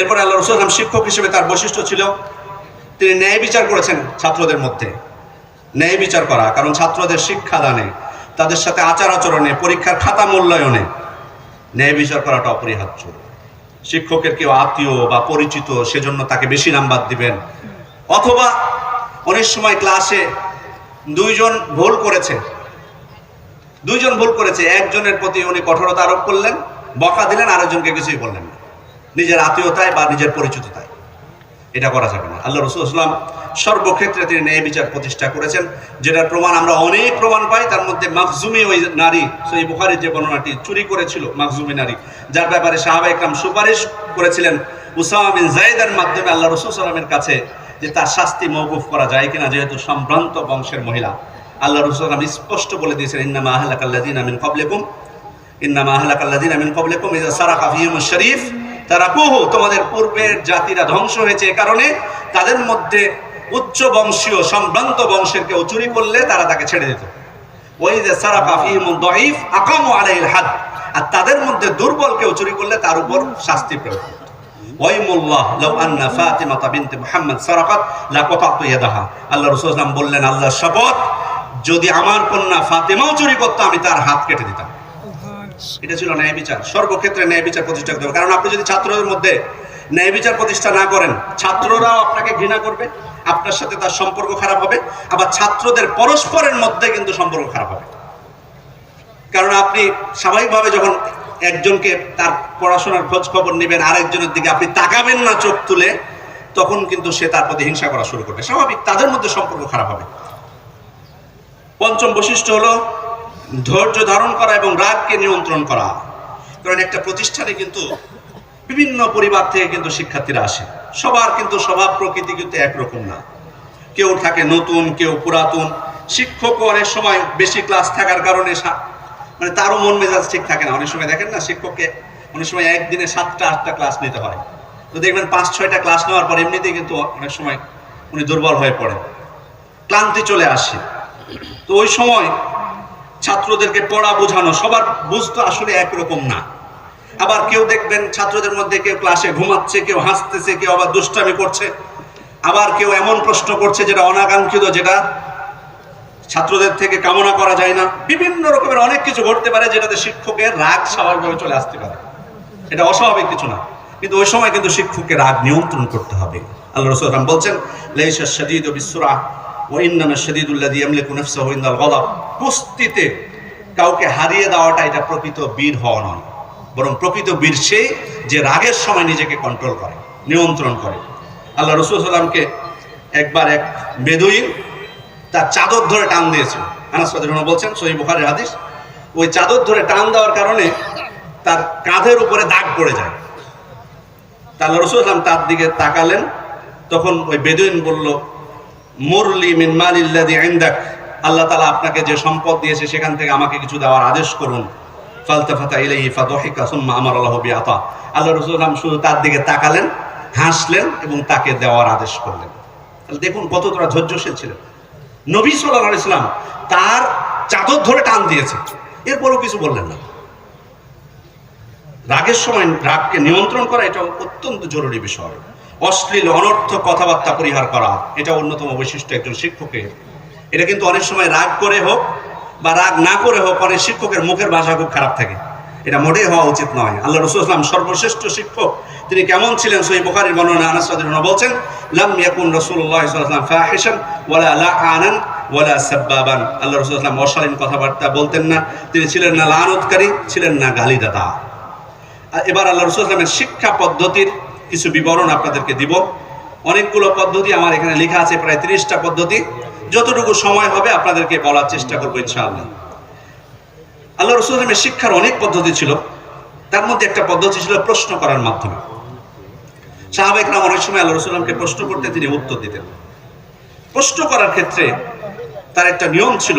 এরপরে আল্লাহ রসুল আসলাম শিক্ষক হিসেবে তার বৈশিষ্ট্য ছিল, তিনি ন্যায় বিচার করেছেন ছাত্রদের মধ্যে। ন্যায় বিচার করা, কারণ ছাত্রদের শিক্ষাদানে, তাদের সাথে আচার আচরণে, পরীক্ষার খাতা মূল্যায়নে ন্যায় বিচার করাটা অপরিহার্য। শিক্ষকের কেউ আত্মীয় বা পরিচিত, সেজন্য তাকে বেশি নাম্বার দিবেন। অথবা অনেক সময় ক্লাসে দুইজন ভুল করেছে, দুইজন ভুল করেছে, একজনের প্রতি উনি কঠোরতা আরোপ করলেন, বকা দিলেন, আরেকজনকে কিছুই বললেন না। নিজের আত্মীয়তায় বা নিজের পরিচিততায়। এটা করা যাবে না। আল্লাহ রসুল ইসলাম সর্বক্ষেত্রে তিনি ন্যায় বিচার প্রতিষ্ঠা করেছেন, যেটার প্রমাণ আমরা অনেক প্রমাণ পাই। তার মধ্যে মাকজুমি ওই নারী সেই বুখারির যে বর্ণনাটি, চুরি করেছিল মাকজুমি নারী, যার ব্যাপারে সাহাবা ইকরাম সুপারিশ করেছিলেন। উসামা বিন জাইদের মাধ্যমে আল্লাহ রসুল সালামের কাছে যে তার শাস্তি মৌকুফ করা যায় কিনা, যেহেতু সম্ভ্রান্ত বংশের মহিলা। আল্লাহ রসুল সালাম স্পষ্ট বলে দিয়েছেন, ইন্নামা আহলাকাল্লাদিন আমিন কবলেকুম ইন্নামা আহলাকাল্লাদিন আমিন কবলেকুম ইজা সারাকা ফিহিম শরীফ তারা কুহু তোমাদের পূর্বের জাতিরা ধ্বংস হয়েছে এ কারণে। তাদের মধ্যে উচ্চ বংশীয় সম্ভ্রান্ত বংশের কেউ চুরি করলে তারা তাকে ছেড়ে দিত। ওই যে দঈফ আকামু আলাইহিল হাদ। আর তাদের মধ্যে দুর্বল কেউ চুরি করলে তার উপর শাস্তি প্রয়োগ আল্লাহ বললেন, আল্লাহর শপথ, যদি আমার কন্যা ফাতেমাও চুরি করতো, আমি তার হাত কেটে দিতাম। এটা ছিল ন্যায় বিচার। সর্বক্ষেত্রে ন্যায় বিচার প্রতিষ্ঠা করতে হবে। কারণ আপনি যদি ছাত্রদের মধ্যে ন্যায় বিচার প্রতিষ্ঠা না করেন, ছাত্ররাও আপনাকে ঘৃণা করবে, আপনার সাথে তার সম্পর্ক খারাপ হবে, আবার ছাত্রদের পরস্পরের মধ্যে কিন্তু সম্পর্ক খারাপ হবে। কারণ আপনি স্বাভাবিকভাবে যখন একজনকে তার পড়াশোনার খোঁজ খবর নেবেন, আরেকজনের দিকে আপনি তাকাবেন না চোখ তুলে, তখন কিন্তু সে তার প্রতি হিংসা করা শুরু করবে। স্বাভাবিক, তাদের মধ্যে সম্পর্ক খারাপ হবে। পঞ্চম বৈশিষ্ট্য হলো ধৈর্য ধারণ করা এবং রাগকে নিয়ন্ত্রণ করা। কারণ একটা প্রতিষ্ঠানে কিন্তু বিভিন্ন পরিবার থেকে কিন্তু শিক্ষার্থীরা আসে। সবার কিন্তু স্বভাব প্রকৃতি কিন্তু একরকম না। কেউ থাকে নতুন, কেউ পুরাতন। শিক্ষকও অনেক সময় বেশি ক্লাস থাকার কারণে মানে তারও মন মেজাজ ঠিক থাকে না। অনেক সময় দেখেন না শিক্ষককে অনেক সময় একদিনে সাতটা, আটটা ক্লাস নিতে হয়। তো দেখবেন পাঁচ, ছয়টা ক্লাস নেওয়ার পর এমনিতেই কিন্তু অনেক সময় উনি দুর্বল হয়ে পড়েন। ক্লান্তি চলে আসে। তো ওই সময় ছাত্রদেরকে পড়া বোঝানো, সবার বুঝতো আসলে একরকম না। আবার কেউ দেখবেন ছাত্রদের মধ্যে কেউ ক্লাসে ঘুমাচ্ছে, কেউ হাসতেছে, কেউ আবার দুষ্টামি করছে। আবার কেউ এমন প্রশ্ন করছে যেটা অনাকাঙ্ক্ষিত, যেটা ছাত্রদের থেকে কামনা করা যায় না। বিভিন্ন রকমের অনেক কিছু ঘটতে পারে যেটাতে শিক্ষকের রাগ স্বাভাবিকভাবে চলে আসতে পারে। এটা অস্বাভাবিক কিছু না। কিন্তু ওই সময় কিন্তু শিক্ষকের রাগ নিয়ন্ত্রণ করতে হবে। আল্লাহ রসুলাম বলছেন, লেইসা শদীদ বিসুরা ও ইন্নামা শদীদুল্লাদি ইয়ামলিকু নাফসাহু ইনদাল গলাব কুস্তিতে কাউকে হারিয়ে দেওয়াটা এটা প্রকৃত বীর হওয়া নয়। বরং প্রকৃত বীর সে যে রাগের সময় নিজেকে কন্ট্রোল করে, নিয়ন্ত্রণ করে। আল্লাহ রসুল সাল্লামকে একবার এক বেদুইন তার চাদর ধরে টান দিয়েছিল আনাস বলছেন সহি বুখারীর হাদিস, ওই চাদর ধরে টান দেওয়ার কারণে তার কাঁধের উপরে দাগ পড়ে যায়। তা আল্লাহ রসুল তার দিকে তাকালেন, তখন ওই বেদুইন বলল মুরলি মিন ইনদাক। আল্লাহ আপনাকে যে সম্পদ দিয়েছে সেখান থেকে আমাকে কিছু দেওয়ার আদেশ করুন। ফালতাফাতা ইলাইহি ফাদহিকা সুম্মা বিআতা। আল্লাহ রসুল শুধু তার দিকে তাকালেন, হাসলেন এবং তাকে দেওয়ার আদেশ করলেন। তাহলে দেখুন কতটা ধৈর্যশীল ছিলেন। নবী সাল্লাহ ইসলাম তার চাদর ধরে টান দিয়েছে। এরপরও কিছু বললেন না। রাগের সময় রাগকে নিয়ন্ত্রণ করা এটা অত্যন্ত জরুরি বিষয়। অশ্লীল অনর্থ কথাবার্তা পরিহার করা। এটা অন্যতম বৈশিষ্ট্য একজন শিক্ষকের। এটা কিন্তু অনেক সময় রাগ করে হোক বা রাগ না করে হোক, অনেক শিক্ষকের মুখের ভাষা খুব খারাপ থাকে। এটা মোটেই হওয়া উচিত নয়। আল্লাহ রসুল ইসলাম সর্বশ্রেষ্ঠ শিক্ষক। তিনি কেমন ছিলেন সহি বুখারীর বর্ণনা আনাস বলছেন, লাম ইয়াকুন আলাইহি ওয়াসাল্লাম ফাহিশান ওয়ালা লাআনান ওয়ালা সাব্বাবান। আল্লাহ রাসূল ইসলাম অশালীন কথাবার্তা বলতেন না। তিনি ছিলেন না লানতকারী, ছিলেন না গালিদাতা। এবার আল্লাহ রসুল ইসলামের শিক্ষা পদ্ধতির কিছু বিবরণ আপনাদেরকে দিব। অনেকগুলো পদ্ধতি, আমার এখানে লেখা আছে প্রায় তিরিশটা পদ্ধতি। যতটুকু সময় হবে আপনাদেরকে বলার চেষ্টা করব ইনশাআল্লাহ। আল্লাহ রসুল ইসলামের শিক্ষার অনেক পদ্ধতি ছিল। তার মধ্যে একটা পদ্ধতি ছিল প্রশ্ন করার মাধ্যমে। সাহাবেকরাম অনেক সময় আল্লাহ রসুলামকে প্রশ্ন করতে তিনি উত্তর দিতেন। প্রশ্ন করার ক্ষেত্রে তার একটা নিয়ম ছিল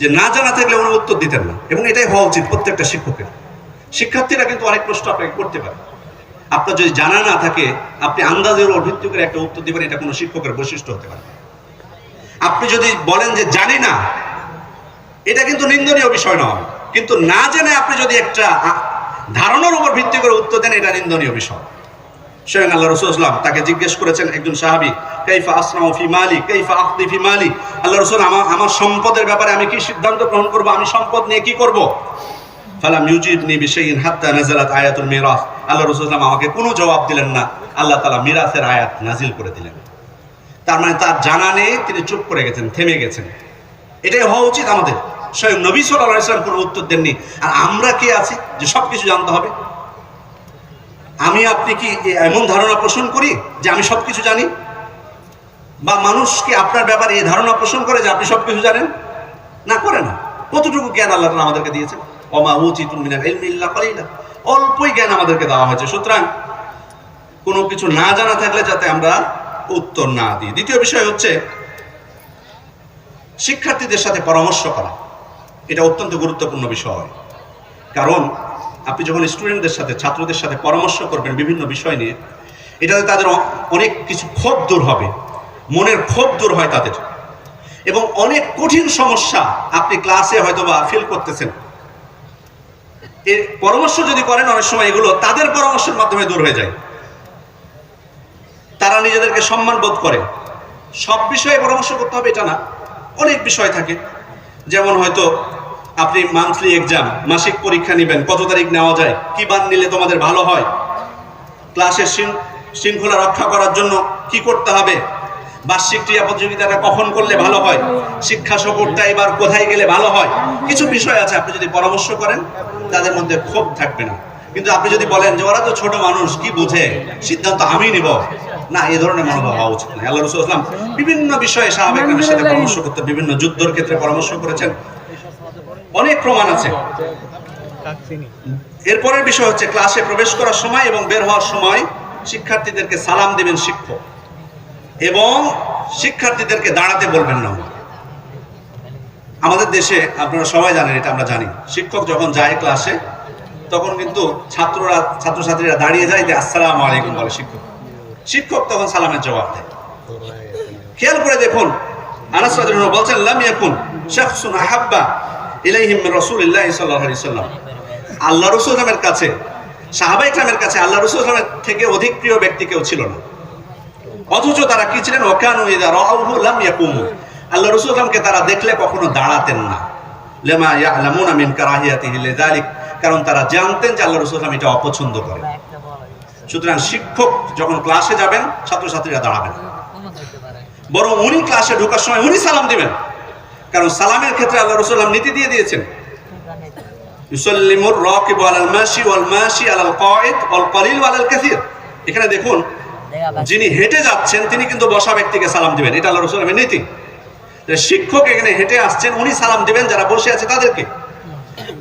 যে না জানা থাকলে উনি উত্তর দিতেন না। এবং এটাই হওয়া উচিত প্রত্যেকটা শিক্ষকের। শিক্ষার্থীরা কিন্তু অনেক প্রশ্ন আপনাকে করতে পারে। আপনার যদি জানা না থাকে, আপনি আন্দাজের ভিত্তি করে একটা উত্তর দিবেন, এটা কোনো শিক্ষকের বৈশিষ্ট্য হতে পারে। আপনি যদি বলেন যে জানি না, এটা কিন্তু নিন্দনীয় বিষয় নয়। কিন্তু না জেনে আপনি যদি একটা ধারণার উপর ভিত্তি করে উত্তর দেন, এটা নিন্দনীয় বিষয়। স্বয়ং আল্লাহ রসুলাম তাকে জিজ্ঞেস করেছেন একজন সাহাবি, কাইফা আসলাম ফি মালি, কাইফা আখদি ফি মালি? আল্লাহ রসুল আমার আমার সম্পদের ব্যাপারে আমি কি সিদ্ধান্ত গ্রহণ করব? আমি সম্পদ নিয়ে কি করব? ফালাম ইউজিবনি বিশাইইন হাত্তা নাযালাত আয়াতুল মিরাস। আল্লাহ রসুলাম আমাকে কোনো জবাব দিলেন না। আল্লাহ তাআলা মিরাসের আয়াত নাজিল করে দিলেন। তার মানে তার জানা নেই, তিনি চুপ করে গেছেন, থেমে গেছেন। এটাই হওয়া উচিত আমাদের। স্বয়ং নবী সাল্লাল্লাহু আলাইহি কোনো উত্তর দেননি। আর আমরা কে আছি যে সব কিছু জানতে হবে? আমি, আপনি কি এমন ধারণা পোষণ করি যে আমি সব কিছু জানি? বা মানুষ কি আপনার ব্যাপারে এই ধারণা পোষণ করে যে আপনি সব কিছু জানেন? না, করে না। কতটুকু জ্ঞান আল্লাহ আমাদেরকে দিয়েছেন? অমা উচিত অল্পই জ্ঞান আমাদেরকে দেওয়া হয়েছে। সুতরাং কোনো কিছু না জানা থাকলে যাতে আমরা উত্তর না দিই। দ্বিতীয় বিষয় হচ্ছে শিক্ষার্থীদের সাথে পরামর্শ করা। এটা অত্যন্ত গুরুত্বপূর্ণ বিষয়। কারণ আপনি যখন স্টুডেন্টদের সাথে, ছাত্রদের সাথে পরামর্শ করবেন বিভিন্ন বিষয় নিয়ে, এটাতে তাদের অনেক কিছু ক্ষোভ দূর হবে। মনের ক্ষোভ দূর হয় তাদের। এবং অনেক কঠিন সমস্যা আপনি ক্লাসে হয়তো বা ফিল করতেছেন। এর পরামর্শ যদি করেন, অনেক সময় এগুলো তাদের পরামর্শের মাধ্যমে দূর হয়ে যায়। তারা নিজেদেরকে সম্মান বোধ করে। সব বিষয়ে পরামর্শ করতে হবে, এটা না। অনেক বিষয় থাকে। যেমন হয়তো আপনি মান্থলি এক্সাম মাসিক পরীক্ষা নেবেন, কত তারিখ নেওয়া যায়, কি বান নিলে তোমাদের ভালো হয় ক্লাসের শৃঙ্খলা রক্ষা করার জন্য কি করতে হবে বার্ষিক ক্রিয়া প্রতিযোগিতাটা কখন করলে ভালো হয়? শিক্ষা সফরটা এবার কোথায় গেলে ভালো হয়? কিছু বিষয় আছে আপনি যদি পরামর্শ করেন তাদের মধ্যে ক্ষোভ থাকবে না। কিন্তু আপনি যদি বলেন যে ওরা তো ছোট মানুষ কি বুঝে? সিদ্ধান্ত আমি নিব। না এই ধরনের মনোভাব হওয়া উচিত না আল্লাহ রসুল আসলাম বিভিন্ন বিষয়ে সাহাবেকের সাথে পরামর্শ করতে বিভিন্ন যুদ্ধর ক্ষেত্রে পরামর্শ করেছেন। অনেক প্রমাণ আছে। এরপরের বিষয় হচ্ছে ক্লাসে প্রবেশ করার সময় এবং বের হওয়ার সময় শিক্ষার্থীদেরকে সালাম দিবেন শিক্ষক। এবং শিক্ষার্থীদেরকে দাঁড়াতে বলবেন না। আমাদের দেশে আপনারা সবাই জানেন, এটা আমরা জানি, শিক্ষক যখন যায় ক্লাসে, তখন কিন্তু ছাত্ররা, ছাত্রছাত্রীরা দাঁড়িয়ে যায়, যে আসসালামু আলাইকুম বলে শিক্ষক। শিক্ষক তখন সালামের জবাব দেয়। খেয়াল করে দেখুন, আনাস বলছেন, লাম ইয়াকুন শাখসুন আহাব্বা ইলাইহিম রাসূলিল্লাহ আলাইহি সাল্লাম। আল্লাহ রাসূল কাছে, সাহাবা ইকরামের কাছে আল্লাহ রাসূল থেকে অধিক প্রিয় ব্যক্তি কেউ ছিল না। অথচ তারা কি ছিলেন? ওকানু ইদা রাআউহু লাম ইয়াকুমু। আল্লাহ রাসূল তারা দেখলে কখনো দাঁড়াতেন না। লেমা ইয়ালামুনা মিন কারাহিয়াতিহি লিযালিক। কারণ তারা জানতেন যে আল্লাহ রাসূল নাম এটা অপছন্দ করে। সুতরাং শিক্ষক যখন ক্লাসে যাবেন, ছাত্রছাত্রীরা দাঁড়াবেন। বরং উনি ক্লাসে ঢোকার সময় উনি সালাম দিবেন। কারণ সালামের ক্ষেত্রে আল্লাহ রসুল্লাম নীতি দিয়ে দিয়েছেন। ইউসাল্লিমুর রাকিবু আলাল মাশি ওয়াল মাশি আলাল কাঈদ ওয়াল কালিল আলাল কাসীর। এখানে দেখুন যিনি হেঁটে যাচ্ছেন, তিনি কিন্তু বসা ব্যক্তিকে সালাম দিবেন। এটা আল্লাহ রসুলের নীতি। শিক্ষক এখানে হেঁটে আসছেন, উনি সালাম দিবেন, যারা বসে আছে তাদেরকে।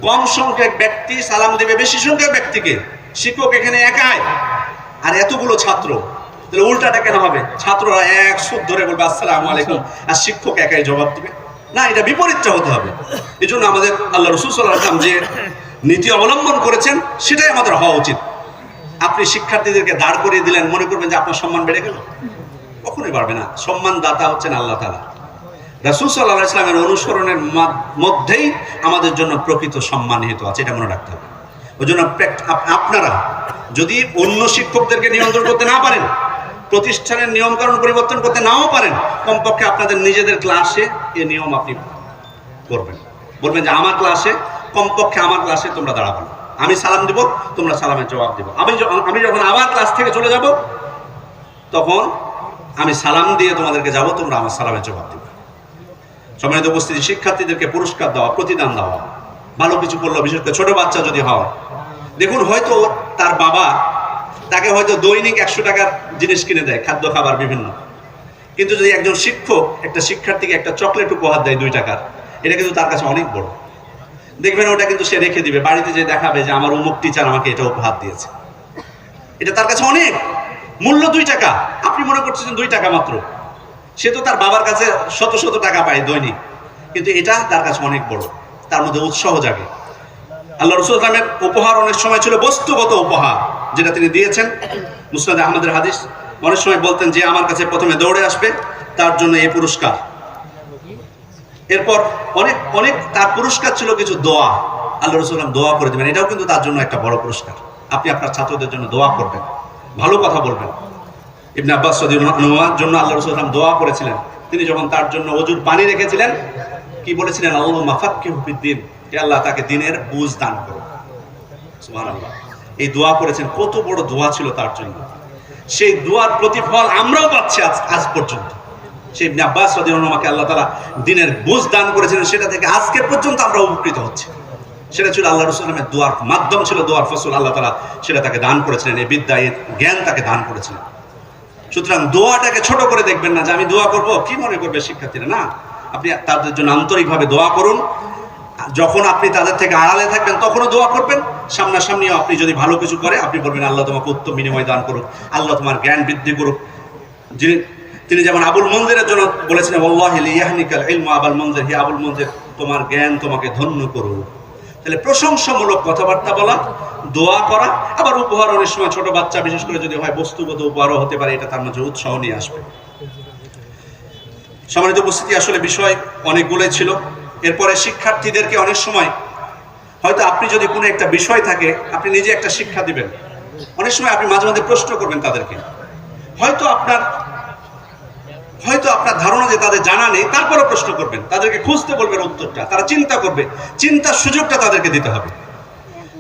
কম সংখ্যক ব্যক্তি সালাম দিবে, বেশি সংখ্যক ব্যক্তিকে। শিক্ষক এখানে একাই আর এতগুলো ছাত্র। তাহলে উল্টাটা কেন হবে? ছাত্ররা এক সুদ ধরে বলবে, আসসালামু আলাইকুম। আর শিক্ষক একাই জবাব দিবে। না, এটা বিপরীতটা হতে হবে। এই জন্য আমাদের আল্লাহ রসুল সাল্লাহ যে নীতি অবলম্বন করেছেন, সেটাই আমাদের হওয়া উচিত। আপনি শিক্ষার্থীদেরকে দাঁড় করিয়ে দিলেন, মনে করবেন যে আপনার সম্মান বেড়ে গেল। কখনোই বাড়বে না। সম্মান দাতা হচ্ছেন আল্লাহ তালা রাসুল সাল্লাহ ইসলামের অনুসরণের মধ্যেই আমাদের জন্য প্রকৃত সম্মান হেতু আছে, এটা মনে রাখতে হবে। ওই জন্য আপনারা যদি অন্য শিক্ষকদেরকে নিয়ন্ত্রণ করতে না পারেন, প্রতিষ্ঠানের নিয়মকানুন পরিবর্তন করতে নাও পারেন, কমপক্ষে আপনাদের নিজেদের ক্লাসে এ নিয়ম আপনি করবেন। বলবেন যে, আমার ক্লাসে, কমপক্ষে আমার ক্লাসে তোমরা দাঁড়াবো না। আমি সালাম দিব, তোমরা সালামের জবাব দিব। আমি আমি যখন আমার ক্লাস থেকে চলে যাব, তখন আমি সালাম দিয়ে তোমাদেরকে যাব, তোমরা আমার সালামের জবাব দিবে। সম্মানিত উপস্থিতি শিক্ষার্থীদেরকে পুরস্কার দেওয়া, প্রতিদান দেওয়া। ভালো কিছু করল, বিশেষ করে ছোটো বাচ্চা যদি হয়। দেখুন, হয়তো তার বাবা তাকে হয়তো দৈনিক একশো টাকার জিনিস কিনে দেয়, খাদ্য, খাবার, বিভিন্ন। কিন্তু যদি একজন শিক্ষক, একটা শিক্ষার্থীকে একটা চকলেট উপহার দেয় দুই টাকার, এটা কিন্তু তার কাছে অনেক বড়। দেখবেন ওটা কিন্তু সে রেখে দিবে। বাড়িতে যে দেখাবে যে আমার অমুক টিচার আমাকে এটা উপহার দিয়েছে। এটা তার কাছে অনেক। মূল্য দুই টাকা। আপনি মনে করতেছেন দুই টাকা মাত্র। সে তো তার বাবার কাছে শত শত টাকা পায় দৈনিক। কিন্তু এটা তার কাছে অনেক বড়। তার মধ্যে উৎসাহ জাগে। আল্লাহ রসুল ইসলামের উপহার অনেক সময় ছিল বস্তুগত উপহার, যেটা তিনি দিয়েছেন। মুসলাদ আহমদের হাদিস। অনেক সময় বলতেন যে, আমার কাছে প্রথমে দৌড়ে আসবে, তার জন্য এই পুরস্কার। এরপর অনেক অনেক তার পুরস্কার ছিল কিছু দোয়া। আল্লাহ রসুলাম দোয়া করে দেবেন এটাও কিন্তু তার জন্য একটা বড় পুরস্কার। আপনি আপনার ছাত্রদের জন্য দোয়া করবেন। ভালো কথা বলবেন। ইবনে আব্বাস রাদিয়াল্লাহুর জন্য আল্লাহ রাসূল দোয়া করেছিলেন। তিনি যখন তার জন্য অজুর পানি রেখেছিলেন, কি বলেছিলেন? আল্লাহ মাফাক্কিহু ফিদ্দিন হে আল্লাহ, তাকে দিনের বুঝ দান করো। সুবহানাল্লাহ। এই দোয়া করেছেন। কত বড় দোয়া ছিল তার জন্য। সেই দোয়ার প্রতিফল আমরাও পাচ্ছি আজ আজ পর্যন্ত। সেই আব্বাস রাদিয়াল্লাহুকে আল্লাহ তাআলা দিনের বুঝ দান করেছিলেন, সেটা থেকে আজকে পর্যন্ত আমরা উপকৃত হচ্ছি। সেটা ছিল আল্লাহ রসুলের দোয়ার মাধ্যম ছিল, দোয়ার ফসল আল্লাহ তালা সেটা তাকে দান করেছিলেন, এই বিদ্যা এই জ্ঞান তাকে দান করেছিলেন। সুতরাং দোয়াটাকে ছোট করে দেখবেন না যে আমি দোয়া করব, কি মনে করবে শিক্ষার্থীরা, না? আপনি তাদের জন্য আন্তরিকভাবে দোয়া করুন। যখন আপনি তাদের থেকে আড়ালে থাকবেন, তখনও দোয়া করবেন। সামনাসামনিও আপনি যদি ভালো কিছু করে, আপনি বলবেন, আল্লাহ তোমাকে উত্তম বিনিময় দান করুক, আল্লাহ তোমার জ্ঞান বৃদ্ধি করুক। যিনি তিনি যেমন আবুল মন্দিরের জন্য ইলমু আবুল মন্দির হে আবুল মন্দির তোমার জ্ঞান তোমাকে ধন্য করুক। তাহলে প্রশংসামূলক কথাবার্তা বলা, দোয়া করা, আবার উপহার অনেক সময় ছোট বাচ্চা, বিশেষ করে যদি হয় বস্তুগত উপহারও হতে পারে, এটা তার মাঝে উৎসাহ নিয়ে আসবে। সম্মানিত উপস্থিতি, আসলে বিষয় অনেকগুলোই ছিল। এরপরে শিক্ষার্থীদেরকে অনেক সময় হয়তো আপনি যদি কোনো একটা বিষয় থাকে, আপনি নিজে একটা শিক্ষা দিবেন। অনেক সময় আপনি মাঝে মাঝে প্রশ্ন করবেন তাদেরকে। হয়তো আপনার হয়তো আপনার ধারণা যে তাদের জানা নেই তারপরে প্রশ্ন করবেন। তাদেরকে খুঁজতে বলবেন উত্তরটা। তারা চিন্তা করবে, চিন্তার সুযোগটা তাদেরকে দিতে হবে।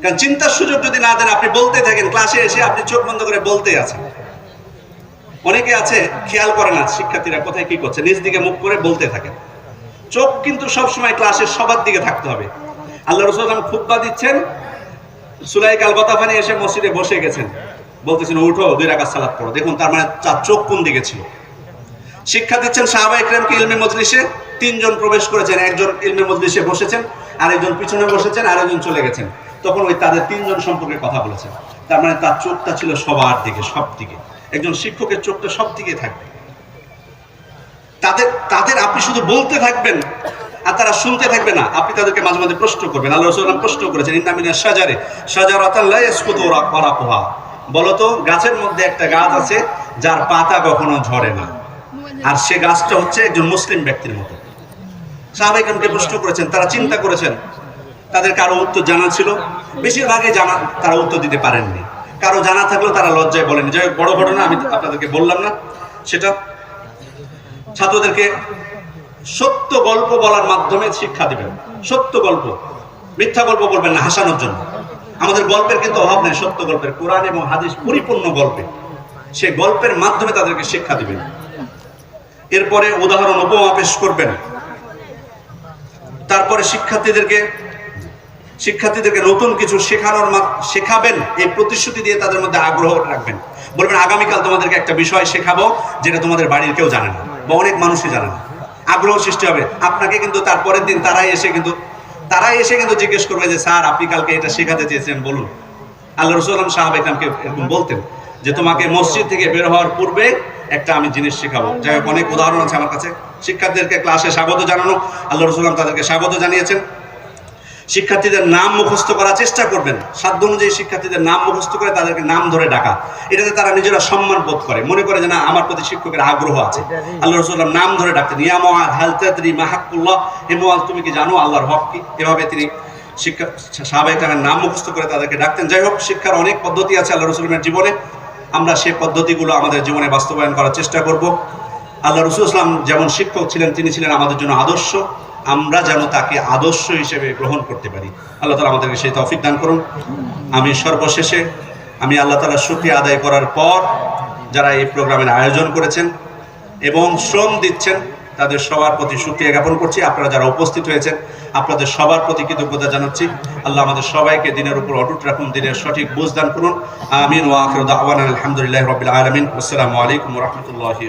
কারণ চিন্তার সুযোগ যদি না দেন, আপনি বলতে থাকেন, ক্লাসে এসে আপনি চোখ বন্ধ করে বলতে আছেন অনেকে আছে, খেয়াল করে না শিক্ষার্থীরা কোথায় কি করছে, নিজ দিকে মুখ করে বলতে থাকেন। চোখ কিন্তু সবসময় ক্লাসের সবার দিকে থাকতে হবে। আল্লাহ রসুলাম খুব্বা দিচ্ছেন সুলাইক আল গতাফানি এসে মসজিদে বসে গেছেন। বলতেছেন উঠো দুই রাকাত সালাত পড়ো। দেখুন, তার মানে তার চোখ কোন দিকে ছিল? শিক্ষা দিচ্ছেন সাহাবা ইকরামকে ইলমি মজলিসে। তিনজন প্রবেশ করেছেন, একজন ইলমে মজলিসে বসেছেন, আরেকজন পিছনে বসেছেন, আরেকজন চলে গেছেন। তখন ওই তাদের তিনজন সম্পর্কে কথা বলেছেন। তার মানে তার চোখটা ছিল সবার দিকে সব দিকে একজন শিক্ষকের চোখটা সব দিকে থাকবে। তাদের তাদের আপনি শুধু বলতে থাকবেন, আর তারা শুনতে থাকবে না। আপনি তাদেরকে মাঝে মাঝে প্রশ্ন করবেন। আল্লাহ রসুলাম প্রশ্ন করেছেন ইন্নামিনা সাজারে সাজার আতাল্লাহ করা পোহা বলতো গাছের মধ্যে একটা গাছ আছে যার পাতা কখনো ঝরে না। আর সে গাছটা হচ্ছে একজন মুসলিম ব্যক্তির মতো। সাহাবাইকামকে প্রশ্ন করেছেন, তারা চিন্তা করেছেন, তাদের কারও উত্তর জানা ছিল, বেশিরভাগই জানা, তারা উত্তর দিতে পারেননি। কারও জানা থাকলেও তারা লজ্জায় বলেনি যাই বড় ঘটনা, আমি আপনাদেরকে বললাম না। সেটা ছাত্রদেরকে সত্য গল্প বলার মাধ্যমে শিক্ষা দিবেন। সত্য গল্প, মিথ্যা গল্প বলবেন না, হাসানোর জন্য। আমাদের গল্পের কিন্তু অভাব নেই, সত্য গল্পের কোরআন এবং হাদিস পরিপূর্ণ গল্পে। সে গল্পের মাধ্যমে তাদেরকে শিক্ষা দিবেন। এরপরে উদাহরণ উপমা পেশ করবেন। তারপরে শিক্ষার্থীদেরকে শিক্ষার্থীদেরকে নতুন কিছু শেখানোর শেখাবেন, এই প্রতিশ্রুতি দিয়ে তাদের মধ্যে আগ্রহ রাখবেন। বলবেন, আগামীকাল তোমাদেরকে একটা বিষয় শেখাবো যেটা তোমাদের বাড়ির কেউ জানে না বা অনেক মানুষই জানে না। আগ্রহ সৃষ্টি হবে। আপনাকে কিন্তু তারপরের দিন তারাই এসে কিন্তু, তারাই এসে কিন্তু জিজ্ঞেস করবে যে, স্যার, আপনি কালকে এটা শেখাতে চেয়েছেন, বলুন। আল্লাহ রসুলাম সাহাব ইকরামকে এরকম বলতেন যে, তোমাকে মসজিদ থেকে বের হওয়ার পূর্বে একটা আমি জিনিস শেখাবো। যাই হোক, অনেক উদাহরণ আছে আমার কাছে। শিক্ষার্থীদেরকে ক্লাসে স্বাগত জানানো। আল্লাহ রসুলাম তাদেরকে স্বাগত জানিয়েছেন। শিক্ষার্থীদের নাম মুখস্থ করার চেষ্টা করবেন। সাধ্য অনুযায়ী শিক্ষার্থীদের নাম মুখস্থ করে তাদেরকে নাম ধরে ডাকা। এটাতে তারা নিজেরা সম্মান বোধ করে। মনে করে যে, না, আমার প্রতি শিক্ষকের আগ্রহ আছে। আল্লাহ রসুল্লাহ নাম ধরে ডাকতেন ইয়ামাদ হালতাদ্রি মাহাকুল্লাহ হেমোয়াল তুমি কি জানো আল্লাহর হক কি? এভাবে তিনি শিক্ষা সাহাবাহিকের নাম মুখস্থ করে তাদেরকে ডাকতেন। যাই হোক, শিক্ষার অনেক পদ্ধতি আছে আল্লাহ রসুলের জীবনে। আমরা সে পদ্ধতিগুলো আমাদের জীবনে বাস্তবায়ন করার চেষ্টা করব। আল্লাহ রসুল ইসলাম যেমন শিক্ষক ছিলেন, তিনি ছিলেন আমাদের জন্য আদর্শ। আমরা যেন তাকে আদর্শ হিসেবে গ্রহণ করতে পারি। আল্লাহ তালা আমাদেরকে সেই তফিক দান করুন। আমি সর্বশেষে, আমি আল্লাহ তালার সুখী আদায় করার পর যারা এই প্রোগ্রামের আয়োজন করেছেন এবং শ্রম দিচ্ছেন তাদের সবার প্রতি সুক্রিয়া জ্ঞাপন করছি। আপনারা যারা উপস্থিত হয়েছেন, আপনাদের সবার প্রতি কৃতজ্ঞতা জানাচ্ছি। আল্লাহ আমাদের সবাইকে দিনের উপর অটুট রাখুন, দিনের সঠিক বুঝদান করুন। আমিন ও আখরুদ আহ্বান আলহামদুলিল্লাহ রবিল আলমিন। আসসালামু আলাইকুম রহমতুল্লাহি